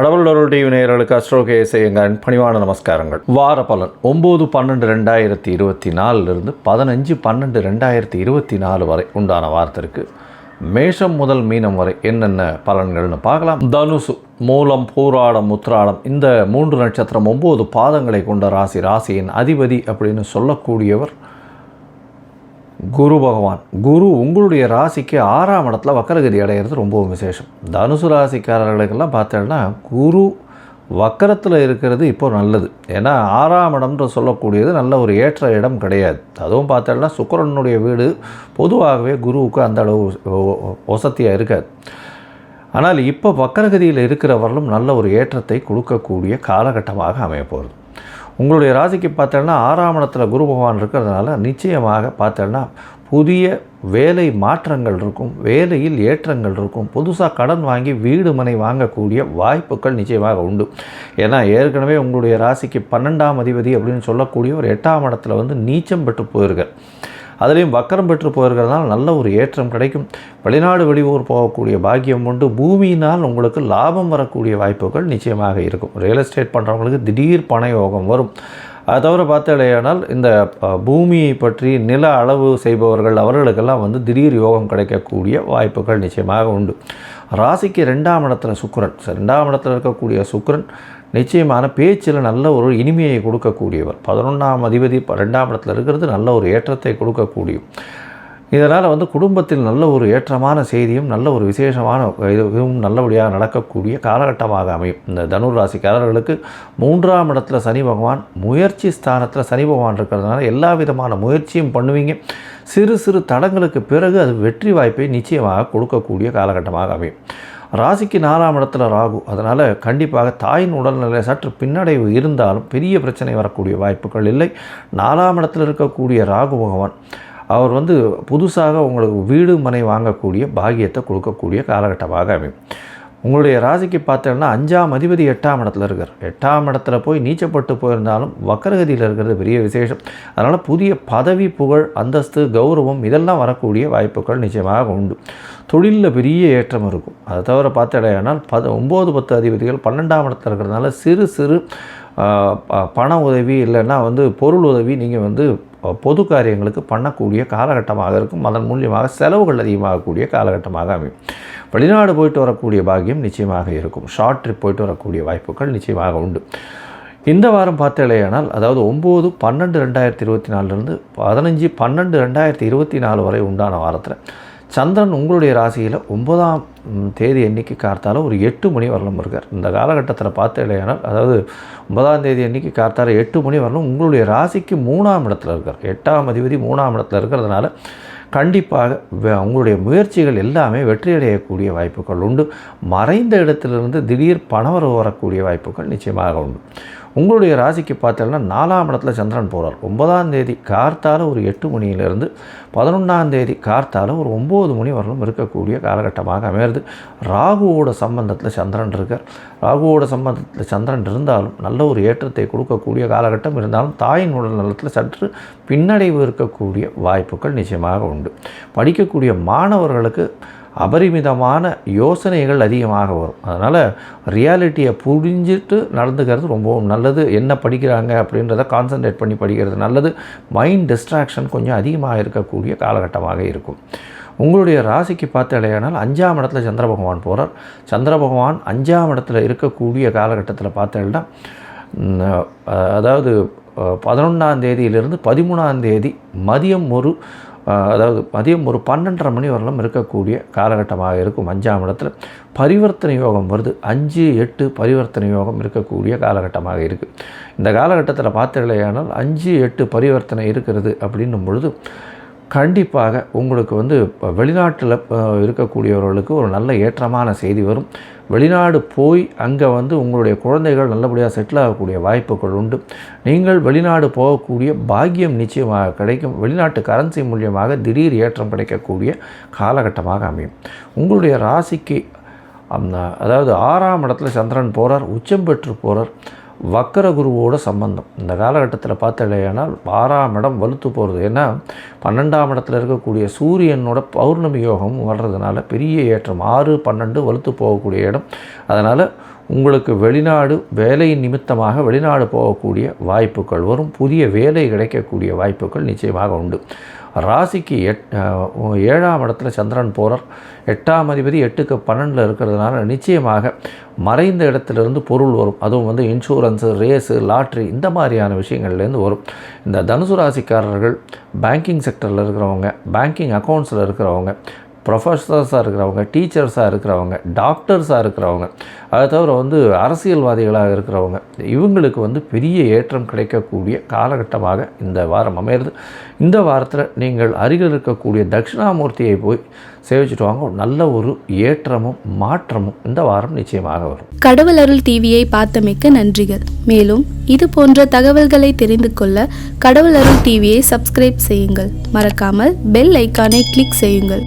கடவுளருடைய நேயர்களுக்கு அஸ்ட்ரோகேசை எங்கள் பணிவான நமஸ்காரங்கள். வார பலன் ஒம்பது பன்னெண்டு ரெண்டாயிரத்தி இருபத்தி நாலுலேருந்து பதினஞ்சு பன்னெண்டு ரெண்டாயிரத்தி இருபத்தி நாலு வரை உண்டான வாரத்திற்கு மேஷம் முதல் மீனம் வரை என்னென்ன பலன்கள்னு பார்க்கலாம். தனுசு மூலம் பூராடம் முத்ராடம் இந்த மூன்று நட்சத்திரம் ஒம்பது பாதங்களை கொண்ட ராசி. ராசியின் அதிபதி அப்படின்னு சொல்லக்கூடியவர் குரு பகவான். குரு உங்களுடைய ராசிக்கு ஆறாம் இடத்துல வக்கரகதி அடையிறது ரொம்பவும் விசேஷம். தனுசு ராசிக்காரர்களுக்கெல்லாம் பார்த்தோன்னா குரு வக்கரத்தில் இருக்கிறது இப்போ நல்லது. ஏன்னா ஆறாம் இடம்ன்ற சொல்லக்கூடியது நல்ல ஒரு ஏற்ற இடம் கிடையாது. அதுவும் பார்த்தோன்னா சுக்கரனுடைய வீடு பொதுவாகவே குருவுக்கு அந்த அளவு வசதியாக இருக்காது. ஆனால் இப்போ வக்கரகதியில் இருக்கிறவர்களும் நல்ல ஒரு ஏற்றத்தை கொடுக்கக்கூடிய காலகட்டமாக அமையப்போகிறது உங்களுடைய ராசிக்கு பார்த்தோன்னா ஆறாம் இடத்துல குரு பகவான் இருக்கிறதுனால நிச்சயமாக பார்த்தோன்னா புதிய வேலை மாற்றங்கள் இருக்கும் வேலையில் ஏற்றங்கள் இருக்கும். புதுசாக கடன் வாங்கி வீடு மனை வாங்கக்கூடிய வாய்ப்புகள் நிச்சயமாக உண்டு. ஏன்னா ஏற்கனவே உங்களுடைய ராசிக்கு பன்னெண்டாம் அதிபதி அப்படின்னு சொல்லக்கூடிய ஒரு எட்டாம் இடத்துல வந்து நீச்சம் பெற்று போயிருக்கார். அதுலேயும் வக்கரம் பெற்று போயிருக்கிறதுனால நல்ல ஒரு ஏற்றம் கிடைக்கும். வெளிநாடு வெளியூர் போகக்கூடிய பாக்கியம் உண்டு. பூமியினால் உங்களுக்கு லாபம் வரக்கூடிய வாய்ப்புகள் நிச்சயமாக இருக்கும். ரியல் எஸ்டேட் பண்ணுறவங்களுக்கு திடீர் பண யோகம் வரும். அது தவிர பார்த்தாலேயானால் இந்த பூமியை பற்றி நில அளவு செய்பவர்கள் அவர்களுக்கெல்லாம் வந்து திடீர் யோகம் கிடைக்கக்கூடிய வாய்ப்புகள் நிச்சயமாக உண்டு. ராசிக்கு ரெண்டாம் இடத்துல சுக்கரன். ரெண்டாம் இடத்துல இருக்கக்கூடிய சுக்கரன் நிச்சயமான பேச்சில் நல்ல ஒரு இனிமையை கொடுக்கக்கூடியவர். பதினொன்றாம் அதிபதி ரெண்டாம் இடத்துல இருக்கிறது நல்ல ஒரு ஏற்றத்தை கொடுக்கக்கூடிய இதனால் வந்து குடும்பத்தில் நல்ல ஒரு ஏற்றமான செய்தியும் நல்ல ஒரு விசேஷமான இதுவும் நல்லபடியாக நடக்கக்கூடிய காலகட்டமாக அமையும். இந்த தனுர் ராசிக்காரர்களுக்கு மூன்றாம் இடத்துல சனி பகவான் முயற்சி ஸ்தானத்தில் சனி பகவான் இருக்கிறதுனால எல்லா விதமான முயற்சியும் பண்ணுவீங்க. சிறு சிறு தடங்களுக்கு பிறகு அது வெற்றி வாய்ப்பை நிச்சயமாக கொடுக்கக்கூடிய காலகட்டமாக அமையும். ராசிக்கு நாலாம் இடத்துல ராகு. அதனால் கண்டிப்பாக தாயின் உடல்நிலை சற்று பின்னடைவு இருந்தாலும் பெரிய பிரச்சனை வரக்கூடிய வாய்ப்புகள் இல்லை. நாலாம் இடத்தில் இருக்கக்கூடிய ராகு பகவான் அவர் வந்து புதுசாக உங்களுக்கு வீடு மனை வாங்கக்கூடிய பாகியத்தை கொடுக்கக்கூடிய காலகட்டமாக அமையும். உங்களுடைய ராசிக்கு பார்த்தோம்னா அஞ்சாம் அதிபதி எட்டாம் இடத்துல இருக்கார். எட்டாம் இடத்துல போய் நீச்சப்பட்டு போயிருந்தாலும் வக்கரகதியில் இருக்கிறது பெரிய விசேஷம். அதனால் புதிய பதவி புகழ் அந்தஸ்து கௌரவம் இதெல்லாம் வரக்கூடிய வாய்ப்புகள் நிச்சயமாக உண்டு. தொழிலில் பெரிய ஏற்றம் இருக்கும். அதை தவிர பார்த்தடையானால் பத ஒம்பது பத்து அதிபதிகள் பன்னெண்டாம் இடத்துல இருக்கிறதுனால சிறு சிறு பண உதவி இல்லைன்னா வந்து பொருள் உதவி நீங்கள் வந்து பொது காரியங்களுக்கு பண்ணக்கூடிய காலகட்டமாக இருக்கும். அதன் மூலியமாக செலவுகள் அதிகமாகக்கூடிய காலகட்டமாக அமையும். வெளிநாடு போயிட்டு வரக்கூடிய பாக்கியம் நிச்சயமாக இருக்கும். ஷார்ட் ட்ரிப் போயிட்டு வரக்கூடிய வாய்ப்புகள் நிச்சயமாக உண்டு. இந்த வாரம் பார்த்தேலையானால் அதாவது ஒம்பது பன்னெண்டு ரெண்டாயிரத்தி இருபத்தி நாலுலேருந்து பதினஞ்சு பன்னெண்டு ரெண்டாயிரத்தி இருபத்தி நாலு வரை உண்டான வாரத்தில் சந்திரன் உங்களுடைய ராசியில் ஒன்பதாம் தேதி எண்ணிக்கை கார்த்தால ஒரு எட்டு மணி வரலும் இருக்கார். இந்த காலகட்டத்தில் பார்த்த இல்லையானால் அதாவது ஒன்பதாம் தேதி எண்ணிக்கை கார்த்தால எட்டு மணி வரலும் உங்களுடைய ராசிக்கு மூணாம் இடத்துல இருக்கார். எட்டாம் அதிபதி மூணாம் இடத்துல இருக்கிறதுனால கண்டிப்பாக உங்களுடைய முயற்சிகள் எல்லாமே வெற்றியடையக்கூடிய வாய்ப்புகள் உண்டு. மறைந்த இடத்திலிருந்து திடீர் பணவரவு வரக்கூடிய வாய்ப்புகள் நிச்சயமாக உண்டு. உங்களுடைய ராசிக்கு பார்த்தோம்னா நாலாம் இடத்துல சந்திரன் போகிறார் ஒன்பதாம் தேதி கார்த்தால ஒரு எட்டு மணியிலிருந்து பதினொன்றாம் தேதி கார்த்தால ஒரு ஒம்பது மணி வரலும் இருக்கக்கூடிய காலகட்டமாக அமையிறது. ராகுவோட சம்பந்தத்தில் சந்திரன் இருக்கார். ராகுவோட சம்பந்தத்தில் சந்திரன் இருந்தாலும் நல்ல ஒரு ஏற்றத்தை கொடுக்கக்கூடிய காலகட்டம் இருந்தாலும் தாயின் உடல் நலத்தில் சற்று பின்னடைவு இருக்கக்கூடிய வாய்ப்புகள் நிச்சயமாக உண்டு. படிக்கக்கூடிய மாணவர்களுக்கு அபரிமிதமான யோசனைகள் அதிகமாக வரும். அதனால் ரியாலிட்டியை புரிஞ்சிட்டு நடந்துக்கிறது ரொம்பவும் நல்லது. என்ன படிக்கிறாங்க அப்படின்றத கான்சன்ட்ரேட் பண்ணி படிக்கிறது நல்லது. மைண்ட் டிஸ்ட்ராக்ஷன் கொஞ்சம் அதிகமாக இருக்கக்கூடிய காலகட்டமாக இருக்கும். உங்களுடைய ராசிக்கு பார்த்து இடையானால் அஞ்சாம் இடத்துல சந்திர பகவான் போகிறார் சந்திர பகவான் அஞ்சாம் இடத்துல இருக்கக்கூடிய காலகட்டத்தில் பார்த்தேன்னா அதாவது பதினொன்றாம் தேதியிலிருந்து பதிமூணாம் தேதி மதியம் ஒரு அதாவது மதியம் ஒரு பன்னெண்டரை மணி வரலும் இருக்கக்கூடிய காலகட்டமாக இருக்கும். அஞ்சாம் இடத்துல பரிவர்த்தனை யோகம் வருது. அஞ்சு எட்டு பரிவர்த்தனை யோகம் இருக்கக்கூடிய காலகட்டமாக இருக்குது இந்த காலகட்டத்தில் பார்த்தீங்களேயானால் அஞ்சு எட்டு பரிவர்த்தனை இருக்கிறது அப்படின்னும் பொழுது கண்டிப்பாக உங்களுக்கு வந்து வெளிநாட்டில் இருக்கக்கூடியவர்களுக்கு ஒரு நல்ல ஏற்றமான செய்தி வரும். வெளிநாடு போய் அங்கே வந்து உங்களுடைய குழந்தைகள் நல்லபடியாக செட்டில் ஆகக்கூடிய வாய்ப்புகள் உண்டு. நீங்கள் வெளிநாடு போகக்கூடிய பாக்கியம் நிச்சயமாக கிடைக்கும். வெளிநாட்டு கரன்சி மூலியமாக திடீர் ஏற்றம் கிடைக்கக்கூடிய காலகட்டமாக அமையும். உங்களுடைய ராசிக்கு அதாவது ஆறாம் இடத்துல சந்திரன் போகிறார் உச்சம் பெற்று போகிறார் வக்கர குருவோட சம்பந்தம். இந்த காலகட்டத்தில் பார்த்தலையானால் ஆறாம் இடம் வலுத்து போகிறது ஏன்னா பன்னெண்டாம் இடத்துல இருக்கக்கூடிய சூரியனோட பௌர்ணமி யோகம் வர்றதுனால பெரிய ஏற்றம். ஆறு பன்னெண்டு வலுத்து போகக்கூடிய இடம். அதனால் உங்களுக்கு வெளிநாடு வேலையின் நிமித்தமாக வெளிநாடு போகக்கூடிய வாய்ப்புகள் வரும். புதிய வேலை கிடைக்கக்கூடிய வாய்ப்புகள் நிச்சயமாக உண்டு. ராசிக்கு எட் ஏழாம் இடத்துல சந்திரன் போகிறார் எட்டாம் அதிபதி எட்டுக்கு பன்னெண்டில் இருக்கிறதுனால நிச்சயமாக மறைந்த இடத்துலேருந்து பொருள் வரும். அதுவும் வந்து இன்சூரன்ஸு ரேஸு லாட்ரி இந்த மாதிரியான விஷயங்கள்லேருந்து வரும். இந்த தனுசு ராசிக்காரர்கள் பேங்கிங் செக்டரில் இருக்கிறவங்க பேங்கிங் அக்கௌண்ட்ஸில் இருக்கிறவங்க ப்ரொஃபஸர்ஸாக இருக்கிறவங்க டீச்சர்ஸாக இருக்கிறவங்க டாக்டர்ஸாக இருக்கிறவங்க அதை தவிர வந்து அரசியல்வாதிகளாக இருக்கிறவங்க இவங்களுக்கு வந்து பெரிய ஏற்றம் கிடைக்கக்கூடிய காலகட்டமாக இந்த வாரம் அமையிறது. இந்த வாரத்தில் நீங்கள் அருகில் இருக்கக்கூடிய தட்சிணாமூர்த்தியை போய் சேவிச்சுட்டு வாங்க. ஒரு நல்ல ஒரு ஏற்றமும் மாற்றமும் இந்த வாரம் நிச்சயமாக வரும். கடவுள் அருள் டிவியை பார்த்தமைக்க நன்றிகள். மேலும் இது போன்ற தகவல்களை தெரிந்து கொள்ள கடவுள் அருள் டிவியை சப்ஸ்கிரைப் செய்யுங்கள். மறக்காமல் பெல் ஐக்கானை கிளிக் செய்யுங்கள்.